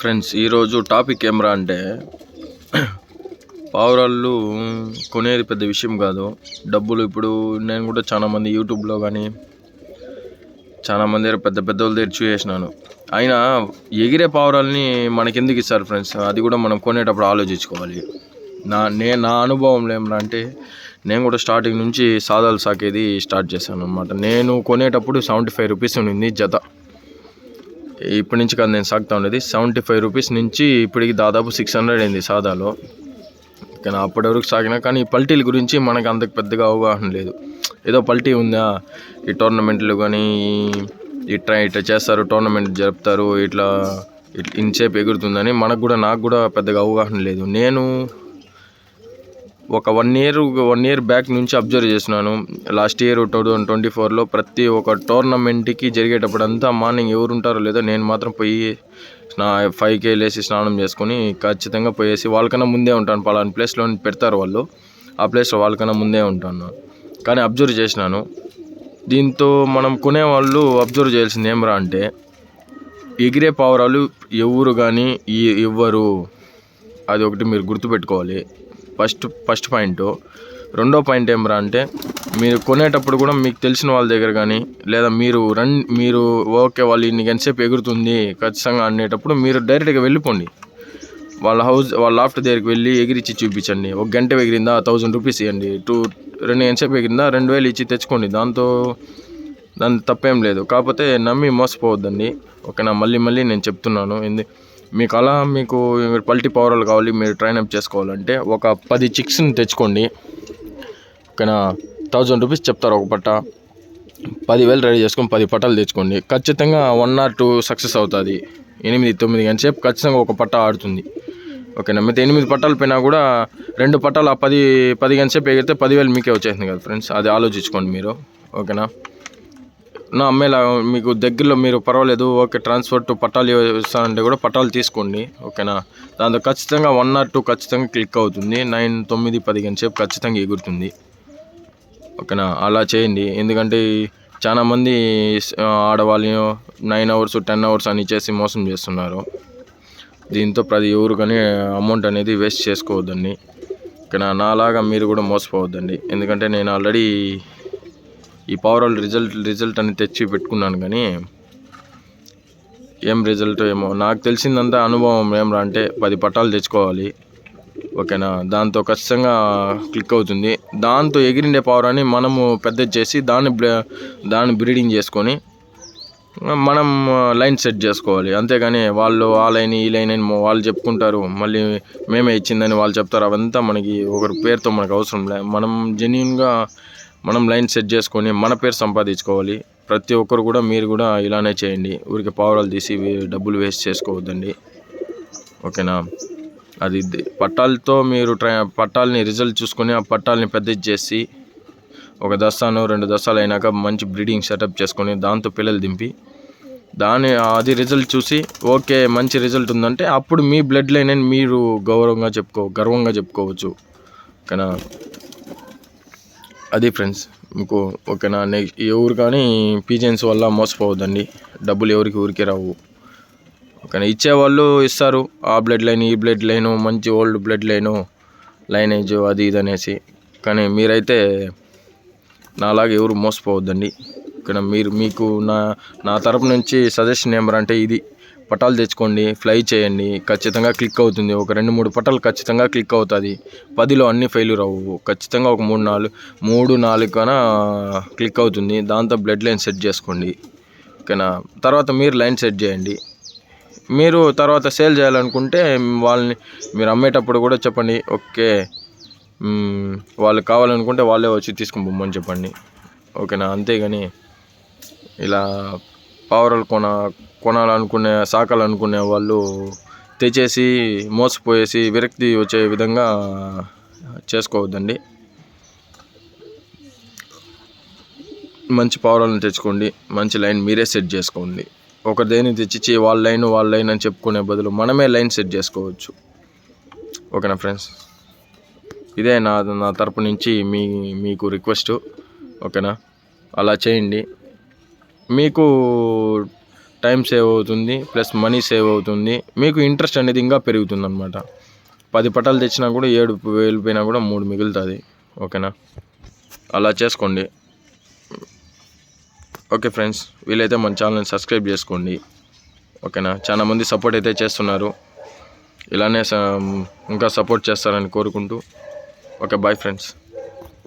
Friends ఈరోజు topic ఏమరా అంటే పావురాళ్ళు కొనేది పెద్ద విషయం కాదు. డబ్బులు ఇప్పుడు నేను కూడా చాలామంది యూట్యూబ్లో కానీ చాలా మంది పెద్ద పెద్ద వాళ్ళ దగ్గర చూసేసినాను. అయినా ఎగిరే పావురాల్ని మనకెందుకు ఇస్తారు ఫ్రెండ్స్ అది కూడా మనం కొనేటప్పుడు ఆలోచించుకోవాలి. నా నే నా అనుభవంలో ఏమన్నా అంటే నేను కూడా స్టార్టింగ్ నుంచి సాదాలు సాకేది స్టార్ట్ చేశాను అనమాట నేను కొనేటప్పుడు సెవెంటీ ఫైవ్ రూపీస్ ఉండింది జత. ఇప్పటి నుంచి కాదు నేను సాగుతా ఉండేది సెవెంటీ ఫైవ్ రూపీస్ నుంచి ఇప్పటికి దాదాపు సిక్స్ హండ్రెడ్ అయింది సాదాలో. కానీ అప్పటి వరకు సాగినా కానీ ఈ పల్టీల గురించి మనకు అంత పెద్దగా అవగాహన లేదు. ఏదో పల్టీ ఉందా? ఈ టోర్నమెంట్లు కానీ ఈ ట్రై ఇట్లా చేస్తారు టోర్నమెంట్ జరుపుతారు ఇట్లా ఇట్లా ఇన్సేపు ఎగురుతుందని మనకు కూడా నాకు కూడా పెద్దగా అవగాహన లేదు. నేను ఒక one year one year back నుంచి అబ్జర్వ్ చేసినాను. Last year two thousand twenty ఫోర్లో ప్రతి ఒక్క టోర్నమెంట్కి జరిగేటప్పుడు అంతా మార్నింగ్ ఎవరు ఉంటారో లేదో నేను మాత్రం పోయి నా ఫైవ్కి లేసి స్నానం చేసుకొని ఖచ్చితంగా పోయేసి వాళ్ళకన్నా ముందే ఉంటాను. పలానా ప్లేస్లో పెడతారు వాళ్ళు. ఆ ప్లేస్లో వాళ్ళకన్నా ముందే ఉంటాను. కానీ అబ్జర్వ్ చేసినాను. దీంతో మనం కొనేవాళ్ళు అబ్జర్వ్ చేయాల్సింది ఏమరా అంటే ఎగిరే పావురాలు ఎవరు కానీ ఇవ్వరు అది ఒకటి మీరు గుర్తుపెట్టుకోవాలి. First first point. రెండో పాయింట్ ఏమరా అంటే మీరు కొనేటప్పుడు కూడా మీకు తెలిసిన వాళ్ళ దగ్గర కానీ లేదా మీరు రన్ మీరు ఓకే వాళ్ళు ఇన్ని ఎంతసేపు ఎగురుతుంది ఖచ్చితంగా అనేటప్పుడు మీరు డైరెక్ట్గా వెళ్ళిపోండి. వాళ్ళ హౌస్ వాళ్ళ లాఫ్ట్ దగ్గరికి వెళ్ళి ఎగిరిచ్చి చూపించండి. ఒక గంట ఎగిరిందా థౌజండ్ రూపీస్ ఇవ్వండి. టూ రెండు ఎంతసేపు ఎగిరిందా రెండు వేలు ఇచ్చి తెచ్చుకోండి. దాంతో దాని తప్పేం లేదు. కాకపోతే నమ్మి మోసపోవద్దండి. ఓకేనా? మళ్ళీ మళ్ళీ నేను చెప్తున్నాను. ఏంది మీకు అలా మీకు పల్టీ పవర్లు కావాలి మీరు ట్రైన్ అప్ చేసుకోవాలంటే ఒక పది చిక్స్ని తెచ్చుకోండి. ఓకేనా? థౌజండ్ రూపీస్ చెప్తారు ఒక పట్ట. పదివేలు రెడీ చేసుకొని పది పట్టాలు తెచ్చుకోండి. ఖచ్చితంగా వన్ ఆర్ టూ సక్సెస్ అవుతుంది. ఎనిమిది తొమ్మిది గంట సేపు ఖచ్చితంగా ఒక పట్ట ఆడుతుంది. ఓకేనా? మిగతా ఎనిమిది పట్టాలు పోయినా కూడా రెండు పట్టాలు ఆ పది పది గంట సేపు ఎగిరితే పదివేలు మీకే వచ్చేసింది కదా ఫ్రెండ్స్. అది ఆలోచించుకోండి మీరు. ఓకేనా? నా అమ్మేలా మీకు దగ్గరలో మీరు పర్వాలేదు ఓకే ట్రాన్స్ఫర్ టు పట్టాలు ఇస్తానంటే కూడా పట్టాలు తీసుకోండి ఓకేనా? దాంతో ఖచ్చితంగా వన్ ఆర్ టూ ఖచ్చితంగా క్లిక్ అవుతుంది నైన్ తొమ్మిది పది సేపు ఖచ్చితంగా ఎగురుతుంది ఓకేనా? అలా చేయండి ఎందుకంటే చాలామంది ఆడవాళ్ళని నైన్ అవర్స్ టెన్ అవర్స్ అని చేసి మోసం చేస్తున్నారు. దీంతో ప్రతి ఎవరు కానీ అమౌంట్ అనేది వేస్ట్ చేసుకోవద్దండి ఓకేనా? నాలాగా మీరు కూడా మోసపోవద్దండి ఎందుకంటే నేను ఆల్రెడీ ఈ పవర్ రిజల్ట్ రిజల్ట్ అని తెచ్చి పెట్టుకున్నాను కానీ ఏం రిజల్ట్ ఏమో. నాకు తెలిసిందంతా అనుభవం ఏమరా అంటే పది పట్టాలు తెచ్చుకోవాలి. ఓకేనా? దాంతో ఖచ్చితంగా క్లిక్ అవుతుంది. దాంతో ఎగిరిండే పవరాన్ని మనము పెద్దది చేసి దాన్ని దాన్ని బ్రీడింగ్ చేసుకొని మనం లైన్ సెట్ చేసుకోవాలి. అంతేగాని వాళ్ళు ఆ లైన్ ఈ లైన్ అని వాళ్ళు చెప్పుకుంటారు. మళ్ళీ మేమే ఇచ్చిందని వాళ్ళు చెప్తారు. అవంతా మనకి ఒకరి పేరుతో మనకు అవసరం లే. మనం జెన్యున్గా మనం లైన్ సెట్ చేసుకొని మన పేరు సంపాదించుకోవాలి. ప్రతి ఒక్కరు కూడా మీరు కూడా ఇలానే చేయండి. ఊరికి పావురాలు తీసి డబ్బులు వేస్ట్ చేసుకోవద్దండి. ఓకేనా? అది పట్టాలతో మీరు ట్రై పట్టాలని రిజల్ట్ చూసుకొని ఆ పట్టాలని పెద్దది చేసి ఒక దస్తాను రెండు దస్తాలు అయినాక మంచి బ్రీడింగ్ సెటప్ చేసుకొని దాంతో పిల్లలు దింపి దాని అది రిజల్ట్ చూసి ఓకే మంచి రిజల్ట్ ఉందంటే అప్పుడు మీ బ్లడ్ లైన్ అని మీరు గౌరవంగా చెప్పుకో గర్వంగా చెప్పుకోవచ్చు. ఓకేనా? అది ఫ్రెండ్స్ మీకు ఓకేనా? నెక్స్ట్ ఎవరు కానీ పీజెన్స్ వల్ల మోసపోవద్దండి. డబ్బులు ఎవరికి ఊరికే రావు. ఓకేనా? ఇచ్చేవాళ్ళు ఇస్తారు. ఆ బ్లడ్ లైన్ ఈ బ్లడ్ లైను మంచి ఓల్డ్ బ్లడ్ లైను లైనేజ్ అది ఇది అనేసి. కానీ మీరైతే నాలాగా ఎవరు మోసపోవద్దండి. ఇక్కడ మీరు మీకు నా నా తరపు నుంచి సజెషన్ ఏమరంటే ఇది. పటాలు తెచ్చుకోండి ఫ్లై చేయండి ఖచ్చితంగా క్లిక్ అవుతుంది. ఒక రెండు మూడు పటాలు ఖచ్చితంగా క్లిక్ అవుతుంది. పదిలో అన్ని ఫెయిల్యూర్ అవ్వవు ఖచ్చితంగా ఒక మూడు నాలుగు మూడు నాలుగు క్లిక్ అవుతుంది. దాంతో బ్లడ్ లైన్ సెట్ చేసుకోండి. ఓకేనా? తర్వాత మీరు లైన్ సెట్ చేయండి. మీరు తర్వాత సేల్ చేయాలనుకుంటే వాళ్ళని మీరు అమ్మేటప్పుడు కూడా చెప్పండి ఓకే వాళ్ళు కావాలనుకుంటే వాళ్ళే వచ్చి తీసుకుని పొమ్మని చెప్పండి. ఓకేనా? అంతేగాని ఇలా పావురాలు కొన కొనాలనుకునే సాకాలనుకునే వాళ్ళు తెచ్చేసి మోసపోయేసి విరక్తి వచ్చే విధంగా చేసుకోవద్దండి. మంచి పావురాలను తెచ్చుకోండి. మంచి లైన్ మీరే సెట్ చేసుకోండి. ఒక దేని తెచ్చిచ్చి వాళ్ళ లైన్ వాళ్ళ లైన్ అని చెప్పుకునే బదులు మనమే లైన్ సెట్ చేసుకోవచ్చు. ఓకేనా ఫ్రెండ్స్? ఇదే నా నా తరపు నుంచి మీ మీకు రిక్వెస్ట్. ఓకేనా? అలా చేయండి. మీకు టైం సేవ్ అవుతుంది ప్లస్ మనీ సేవ్ అవుతుంది. మీకు ఇంట్రెస్ట్ అనేది ఇంకా పెరుగుతుంది అనమాట పది పటాలు తెచ్చినా కూడా ఏడు వెళ్ళిపోయినా కూడా మూడు మిగులుతుంది. ఓకేనా? అలా చేసుకోండి. ఓకే ఫ్రెండ్స్ వీలైతే మన ఛానల్ని సబ్స్క్రైబ్ చేసుకోండి. ఓకేనా? చాలా మంది సపోర్ట్ అయితే చేస్తున్నారు. ఇలానే స- ఇంకా సపోర్ట్ చేస్తారని కోరుకుంటూ. Okay bye friends.